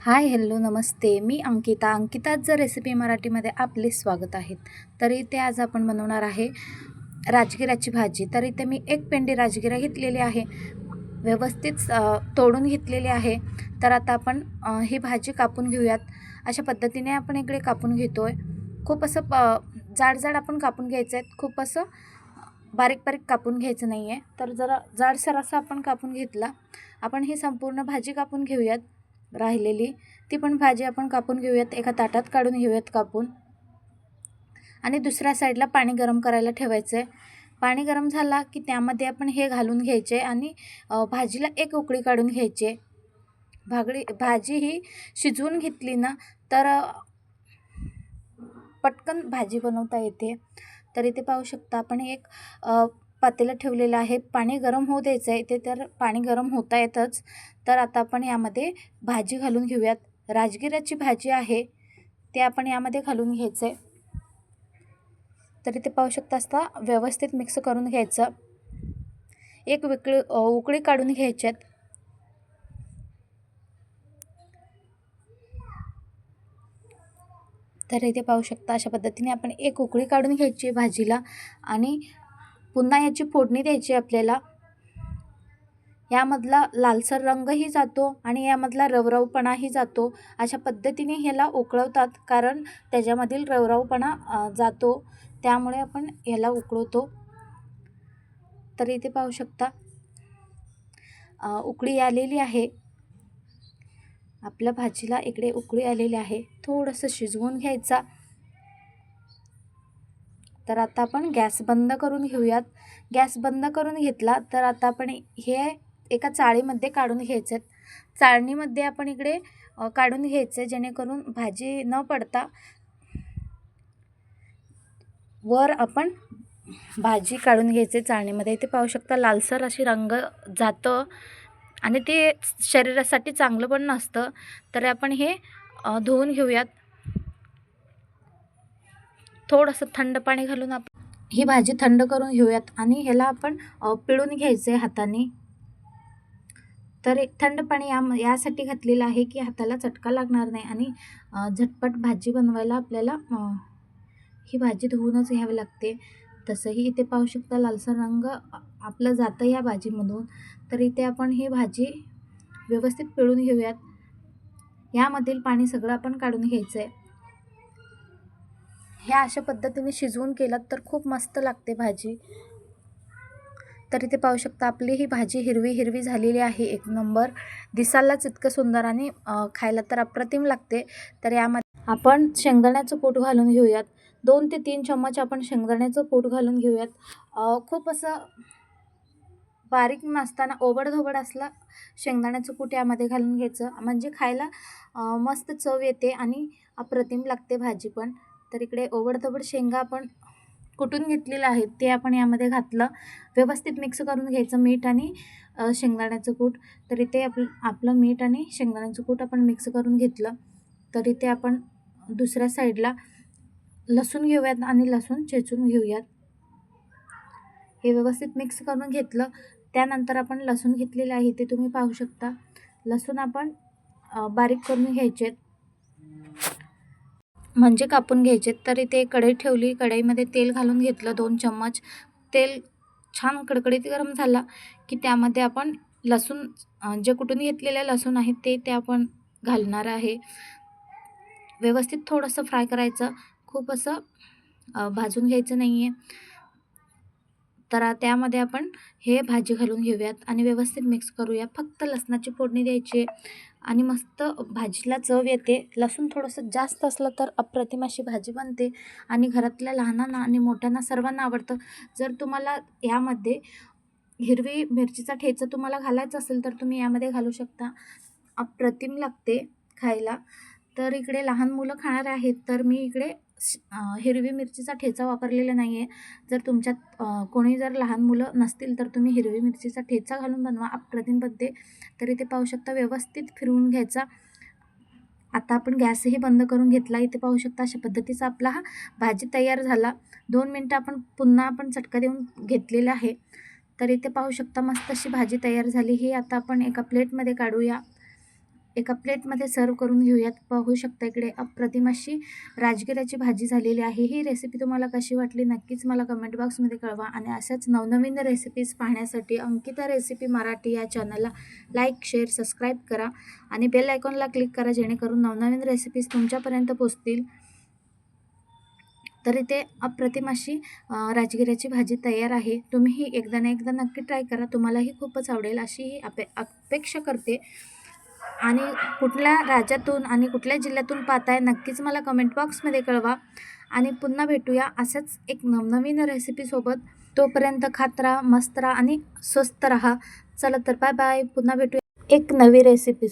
हाय hello नमस्ते. मी अंकिता. अंकिताच रेसिपी मराठीमध्ये आपले स्वागत आहेत तर इथे आज आपण बनवणार आहे राजगिराची भाजी. तर इथे मी एक पेंडी राजगिरा घेतलेली आहे. व्यवस्थित तोडून घेतलेली आहे. तर आता आपण ही भाजी कापून घेऊयात. अशा पद्धतीने आपण इकडे कापून घेतो आहे खूप असं प जाड जाड आपण कापून घ्यायचं आहे. खूप असं बारीक बारीक कापून घ्यायचं नाही आहे तर जरा जाडसर असं आपण कापून घेतला. आपण ही संपूर्ण भाजी कापून घेऊयात. राहिलेली. ती पण भाजी आपण कापून घेऊयात. एका ताटात काढून घेऊयात कापून. आणि दुसऱ्या साईडला पाणी गरम करायला ठेवायचं आहे पाणी गरम झाला की त्यामध्ये आपण हे घालून घ्यायचे आणि भाजीला एक उकळी काढून घ्यायचे. भागडी भाजी ही शिजवून घेतली ना तर पटकन भाजी बनवता येते. तर इथे पाहू शकता आपण एक पातेलं ठेवलेलं आहे. पाणी गरम होऊ द्यायचं आहे ते तर पाणी गरम होता येतच. तर आता आपण यामध्ये भाजी घालून घेऊयात. राजगिराची भाजी आहे. ते आपण यामध्ये घालून घ्यायचं आहे तर इथे पाहू शकता असता व्यवस्थित मिक्स करून घ्यायचं. एक विकळी उकळी काढून घ्यायच्यात तर इथे पाहू शकता अशा पद्धतीने आपण एक उकळी काढून घ्यायची आहे भाजीला. आणि पुन्हा याची फोडणी द्यायची आहे आपल्याला. यामधला लालसर रंगही जातो आणि यामधला रवरवपणाही जातो. अशा पद्धतीने ह्याला उकळवतात कारण त्याच्यामधील रवरवपणा जातो. त्यामुळे आपण ह्याला उकळवतो. तर इथे पाहू शकता. उकळी आलेली आहे. आपल्या भाजीला इकडे उकळी आलेली आहे. थोडंसं शिजवून घ्यायचा. तर आता आपण गॅस बंद करून घेऊयात. गॅस बंद करून घेतला तर आता आपण हे एका चाळीमध्ये काढून घ्यायचे आहेत. चाळणीमध्ये आपण इकडे काढून घ्यायचे जेणेकरून भाजी न पडता वर आपण भाजी काढून घ्यायचे चाळणीमध्ये. इथे पाहू शकता लालसर अशी रंग जातं आणि ते शरीरासाठी चांगलं पण नसतं. तर आपण हे धुवून घेऊयात. थोडंसं थंड पाणी घालून आपण ही भाजी थंड करून घेऊयात आणि ह्याला आपण पिळून घ्यायचं आहे हाताने. तर एक थंड पाणी या यासाठी घातलेलं आहे की हाताला चटका लागणार नाही आणि झटपट भाजी बनवायला आपल्याला ही भाजी धुवूनच घ्यावी लागते. तसंही इथे पाहू शकता लालसर रंग आपला आपलं जातं या भाजीमधून. तर इथे आपण ही भाजी व्यवस्थित पिळून घेऊयात. यामधील पाणी सगळं आपण काढून घ्यायचं आहे ह्या अशा पद्धतीने शिजवून केलात तर खूप मस्त लागते भाजी. तर इथे पाहू शकता आपली ही भाजी हिरवी हिरवी झालेली आहे एक नंबर. दिसायलाच इतकं सुंदर आणि खायला तर अप्रतिम लागते. तर यामध्ये आपण शेंगदाण्याचं कूट घालून घेऊयात. दोन ते तीन चम्मच आपण शेंगदाण्याचं कूट घालून घेऊयात. खूप असं बारीक नसताना ओबडधोबड असला शेंगदाण्याचं कूट यामध्ये घालून घ्यायचं. म्हणजे खायला मस्त चव येते आणि अप्रतिम लागते भाजी पण. तर इकडे ओबडधोबड शेंगा आपण कुटून घेतलेलं आहे ते आपण यामध्ये घातलं. व्यवस्थित मिक्स करून घ्यायचं मीठ आणि शेंगदाण्याचं कूट. तर इथे आपलं आपलं मीठ आणि शेंगदाण्याचं कूट आपण मिक्स करून घेतलं. तर इथे आपण दुसऱ्या साईडला लसूण घेऊयात आणि लसूण चेचून घेऊयात. हे व्यवस्थित मिक्स करून घेतलं. त्यानंतर आपण लसूण घेतलेले आहे ते तुम्ही पाहू शकता. लसूण आपण बारीक करून घ्यायचे म्हणजे कापून घ्यायचे. तर इथे कढई ठेवली कढईमध्ये तेल घालून घेतलं दोन चम्मच. तेल छान कडकडीत गरम झाला की त्यामध्ये आपण लसूण जे कुठून घेतलेले लसूण आहे ते ते आपण घालणार आहे. व्यवस्थित थोडंसं फ्राय करायचं. खूप असं भाजून घ्यायचं नाही आहे तर त्यामध्ये आपण हे भाजी घालून घेऊयात आणि व्यवस्थित मिक्स करूया. फक्त लसणाची फोडणी द्यायची आहे. आणि मस्त भाजीला चव येते. लसूण थोडंसं जास्त असलं तर अप्रतिम अशी भाजी बनते. आणि घरातल्या लहानांना आणि मोठ्यांना सर्वांना आवडतं. जर तुम्हाला यामध्ये हिरवी मिरचीचा ठेचा तुम्हाला घालायचा असेल तर तुम्ही यामध्ये घालू शकता. अप्रतिम लागते खायला. तर इकडे लहान मुलं खाणार आहेत. तर मी इकडे हिरवी मिरचीचा ठेचा वापरलेला नाही आहे जर तुमच्यात कोणी जर लहान मुलं नसतील तर तुम्ही हिरवी मिरचीचा ठेचा घालून बनवा. अप्रतिम बनते तरी ते पाहू शकता. व्यवस्थित फिरवून घ्यायचा. आता आपण गॅसही बंद करून घेतला इथे पाहू शकता. अशा पद्धतीचा आपला हा भाजी तयार झाला. दोन मिनटं आपण पुन्हा आपण चटका देऊन घेतलेला आहे. तर इथे पाहू शकता मस्त अशी भाजी तयार झाली. ही आता आपण एका प्लेटमध्ये काढूया. एका प्लेटमध्ये सर्व करून घेऊयात. पाहू शकता इकडे अप्रतिम अशी राजगिराची भाजी झालेली आहे. ही रेसिपी तुम्हाला कशी वाटली नक्कीच मला कमेंट बॉक्समध्ये कळवा आणि अशाच नवनवीन रेसिपीज पाहण्यासाठी अंकिता रेसिपी मराठी या चॅनलला लाईक शेअर सबस्क्राईब करा आणि बेल आयकॉनला क्लिक करा जेणेकरून नवनवीन रेसिपीज तुमच्यापर्यंत पोचतील तर इथे अप्रतिम अशी राजगिऱ्याची भाजी तयार आहे. तुम्हीही एकदा ना एकदा नक्की ट्राय करा. तुम्हालाही खूपच आवडेल. अशी ही अपे अपेक्षा करते. आणि कुठल्या राज्यातून आणि कुठल्या जिल्ह्यातून पाहताय नक्कीच मला कमेंट बॉक्समध्ये कळवा. आणि पुन्हा भेटूया अशाच एक नवनवीन रेसिपीसोबत तोपर्यंत खात राहा मस्त राहा आणि स्वस्त राहा. चला तर बाय बाय पुन्हा भेटूया एक नवी रेसिपी